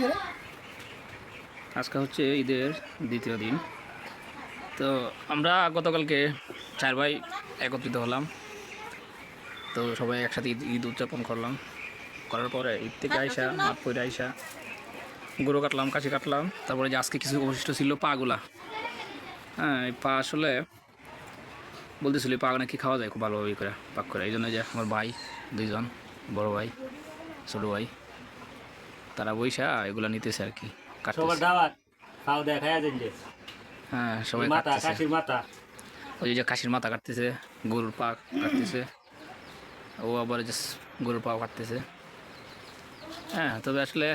কে আজকে হচ্ছে ঈদের দ্বিতীয় দিন। তো আমরা গতকালকে চার ভাই একত্রিত হলাম। তো সবাই একসাথে ঈদ ঈদ উদযাপন করলাম। করার পরে ঈদ থেকে আইসা মাঠ পরে আইসা, গরু কাটলাম কাশি কাটলাম। তারপরে যে আজকে কিছু অবশিষ্ট ছিল, পাগুলা। হ্যাঁ এই পা আসলে বলতেছিল, এই পা নাকি খাওয়া যায়, খুব ভালোভাবে করে, পাক করে। এই জন্য যে আমার ভাই দুইজন, বড় ভাই। ছোটো ভাই। তারা বৈশা এগুলা নিতেছে আর কি হ্যাঁ সবাই কাশির মাথা। ওই যে কাশির মাথা কাটতেছে গরুর পা কাটতেছে। ও আবার যে গরুর পাও কাটতেছে। হ্যাঁ তবে আসলে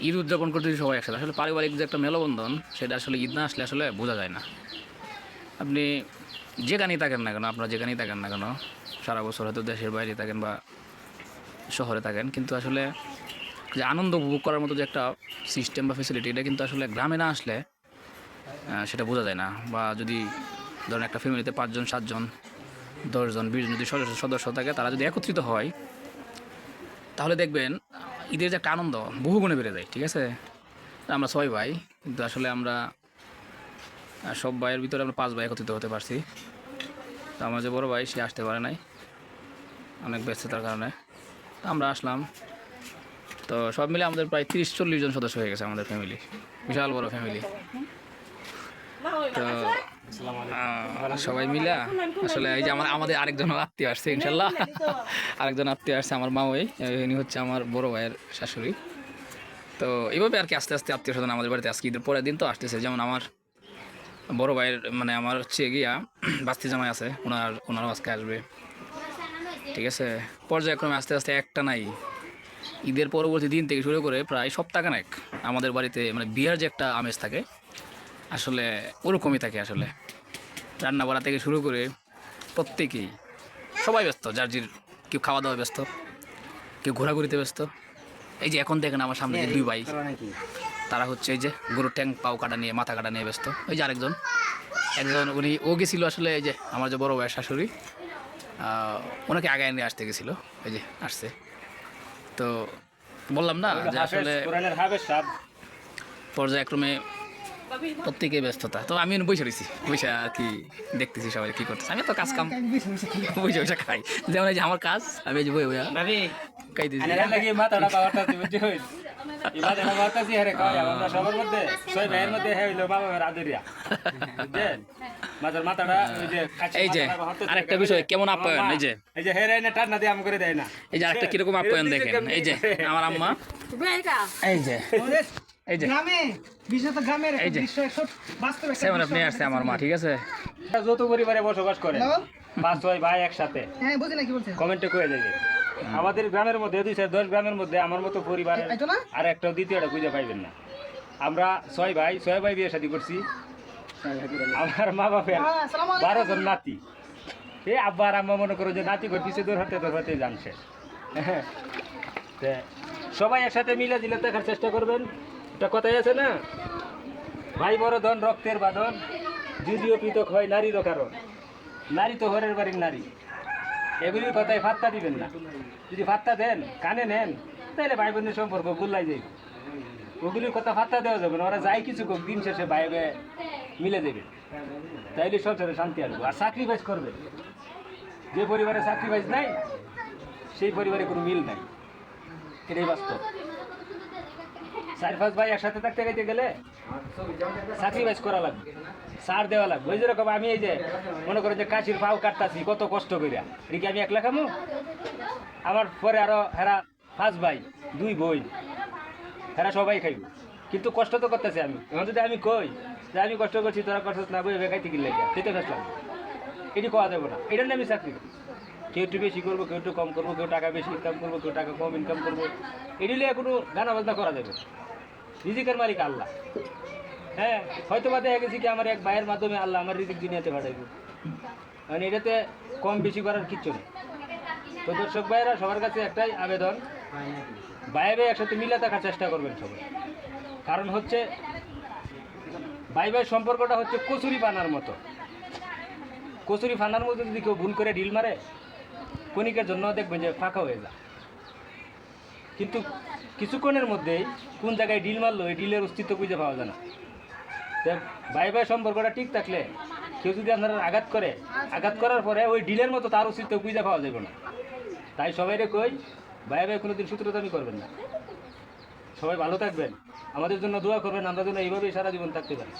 ঈদ উদযাপন করতেছি সবাই একসাথে। আসলে পারিবারিক যে একটা মেলবন্ধন সেটা আসলে ঈদ না আসলে আসলে বোঝা যায় না। আপনি যেখানেই থাকেন না কেন আপনারা যেখানেই থাকেন না কেন সারা বছর হয়তো দেশের বাইরে থাকেন বা শহরে থাকেন, কিন্তু আসলে যে আনন্দ উপভোগ করার মতো যে একটা সিস্টেম বা ফেসিলিটি এটা কিন্তু আসলে গ্রামে না আসলে সেটা বোঝা যায় না। বা যদি ধরেন একটা ফ্যামিলিতে পাঁচজন, সাতজন, দশজন, বিশজন যদি সদস্য থাকে, তারা যদি একত্রিত হয়, তাহলে দেখবেন, ঈদের যে একটা আনন্দ বহুগুণে বেড়ে যায়, ঠিক আছে? আমরা ছয় ভাই, কিন্তু আসলে আমরা সব ভাইয়ের ভিতরে আমরা পাঁচ ভাই একত্রিত হতে পারছি। তো আমার যে বড় ভাই, সে আসতে পারে নাই, অনেক ব্যস্ততার কারণে। আমরা আসলাম। তো সব মিলে আমাদের প্রায় তিরিশ চল্লিশ জন সদস্য হয়ে গেছে আমাদের ফ্যামিলি বিশাল বড় ফ্যামিলি তো সবাই মিলা, আসলে এই যে আমার, আমাদের আরেকজন আত্মীয় আসছে, ইনশাল্লাহ। আরেকজন আত্মীয় আসছে আমার মা ওই ইনি হচ্ছে আমার বড় ভাইয়ের শাশুড়ি। তো এইভাবে আর কি আস্তে আস্তে আত্মীয় স্বজন আমাদের বাড়িতে আজকে ঈদের পরের দিন তো আসতেছে। যেমন আমার বড় ভাইয়ের মানে আমার হচ্ছে গিয়া, বাস্তি জামাই আছে, ওনার, ওনারও আজকে আসবে। ঠিক আছে? পর্যায়ক্রমে আস্তে আস্তে একটা নাই। ঈদের পরবর্তী দিন থেকে শুরু করে প্রায় সপ্তাহখানেক আমাদের বাড়িতে মানে বিয়ার যে একটা আমেজ থাকে, আসলে ওরকমই থাকে আসলে। রান্না বাড়া থেকে শুরু করে প্রত্যেকেই সবাই ব্যস্ত, যার জির কেউ খাওয়া দাওয়া ব্যস্ত, কেউ ঘোরাঘুরিতে ব্যস্ত। এই যে এখন দেখেন আমার সামনে দুই ভাই, তারা হচ্ছে এই যে গরুর ট্যাঙ্ক পাও কাটা নিয়ে, মাথা কাটা নিয়ে ব্যস্ত। ওই যে আরেকজন, একজন উনি, ও গেছিল আসলে এই যে আমার যে বড় ভাইয়ের শাশুড়ি ওনাকে আগায় নিয়ে আসতে গেছিল। এই যে আসছে। তো বললাম না যে আসলে পর্যায়ক্রমে প্রত্যেকে ব্যস্ততা। তো আমি বসে রয়েছি বসে আর কি দেখতেছি সবাই কি করতেছে। আমি তো কাজ কাম বসে বসে খাই। যেমন এই যে আমার কাজ আমি যে বই বইয়া খাই দিয়েছি। সবার মধ্যে বাবা আদরিয়া মাথাটা ওই যে এই যে। আরেকটা বিষয়, কেমন আপ্যায়ন, এই যে। এই যে হেরে এনে টান্না দিয়ে আম করে দেয় না। এই যে আরেকটা কীরকম আপ্যায়ন দেখেন। এই যে আমার আম্মা। এই যে আমাদের এই যে। গ্রামে বিশেষত গ্রামের এই যে। দৃশ্য একশো বাস্তব একটা সেভেন দৃশ্য আপনি আসছে আমার মা ঠিক আছে? যৌথ পরিবারে বসবাস করে। হ্যালো? পাঁচ ছয় ভাই একসাথে। হ্যাঁ বুঝি না কি বলছে। কমেন্টে কয়ে যাবে আমাদের গ্রামের মধ্যে দুই চার দশ গ্রামের মধ্যে আমার মতো না? আর একটা দ্বিতীয়টা খুঁজে পাইবেন না। আমরা ছয় ভাই ছয় ভাই বিয়ে শাদী করছি। আমার মা বাপের। বারো জন নাতি। এ আব্বা আর আম্মা মনে করো যে নাতি ঘর পিছিয়ে দূর হতে দূর হতে জানছে সবাই একসাথে মিলে দিলে দেখার চেষ্টা করবেন। এটা কথাই আছে না? ভাই বড় ধন রক্তের বাঁধন। যদিও পৃথক হয় নারীরও কারণ। নারী তো হরের বাড়ির নারী। এগুলির কথায় ফাত্তা দিবেন না। যদি ফাত্তা দেন কানে নেন তাহলে ভাই বোনের সম্পর্ক গুল্লাই যাবে ওগুলির কথা ফাত্তা দেওয়া যাবে না। ওরা যাই কিছু দিন শেষে ভাই মিলে দেবে। তাইলে সংসারে শান্তি আসবে আর স্যাক্রিফাইস করবে। যে পরিবারে স্যাক্রিফাইস নাই, সেই পরিবারে কোনো মিল নাই। এটাই বাস্তব। চার পাঁচ ভাই একসাথে থাকতে গেতে গেলে স্যাক্রিফাইস করা লাগবে। সার দেওয়া লাগবে। ওই যেরকম আমি এই যে মনে করো যে কাশির পাও কাটতাছি, কত কষ্ট করিয়া এদিকে আমি একলা খামু? আমার পরে আরও হেরা পাঁচ ভাই, দুই বই, হেরা সবাই খাইব। কিন্তু কষ্ট তো করতেছি আমি। এখন যদি আমি কই যে আমি কষ্ট করছি তোরা কষ্ট না বই থেকে লেগে সেটা কষ্ট এটি কোয়া দেবো না। এটার আমি চাকরি। কেউ একটু বেশি করব কেউ একটু কম করব কেউ টাকা বেশি ইনকাম করব কেউ টাকা কম ইনকাম করব। এটি নিয়ে কোনো গানা বাজনা করা যাবে। রিজিকের মালিক আল্লাহ। হ্যাঁ হয়তো বা দেখা গেছে কি আমার এক ভাইয়ের মাধ্যমে আল্লাহ আমার রিজিক দুনিয়াতে পাঠাইবে। মানে এটাতে কম বেশি করার কিচ্ছু নেই। তো দর্শক ভাইয়েরা সবার কাছে একটাই আবেদন। ভাই একসাথে মিলে থাকার চেষ্টা করবেন সবাই। কারণ হচ্ছে ভাই ভাই সম্পর্কটা হচ্ছে কচুরি পানার মতো। কচুরি ফানার মতো যদি কেউ ভুল করে ঢিল মারে, কণিকের জন্য দেখবেন যে ফাঁকা হয়ে যায়। কিন্তু কিছুক্ষণের মধ্যেই কোন জায়গায় ডিল মারলো, এই ডিলের অস্তিত্ব খুঁজে পাওয়া যায় না। ভাই ভাই সম্পর্কটা ঠিক থাকলে, কেউ যদি আপনারা আঘাত করে, আঘাত করার পরে ওই ডিলের মতো তার অস্তিত্ব খুঁজে পাওয়া যাবে না। তাই সবাইরে কই ভাই ভাই কোনোদিন সূত্রতামি করবেন না। সবাই ভালো থাকবেন। আমাদের জন্য দোয়া করবেন আমরা যেন এইভাবেই সারা জীবন থাকতে পারি।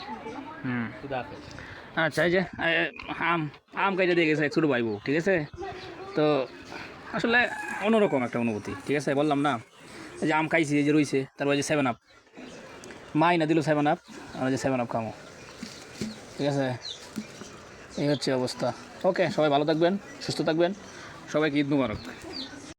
হুম। খুদা হাফেজ। আচ্ছা এই যে আম আম কাইতে দিয়ে গেছে ছোটো ভাইবু ঠিক আছে? তো আসলে অন্যরকম একটা অনুভূতি ঠিক আছে? বললাম না এই যে আম খাইছি এই যে রইছে তারপর যে সেভেন আপ মাই না দিল সেভেন আপ আমরা যে সেভেন আপ খামো ঠিক আছে? এই হচ্ছে অবস্থা। ওকে সবাই ভালো থাকবেন সুস্থ থাকবেন। সবাইকে ঈদ মুবারক।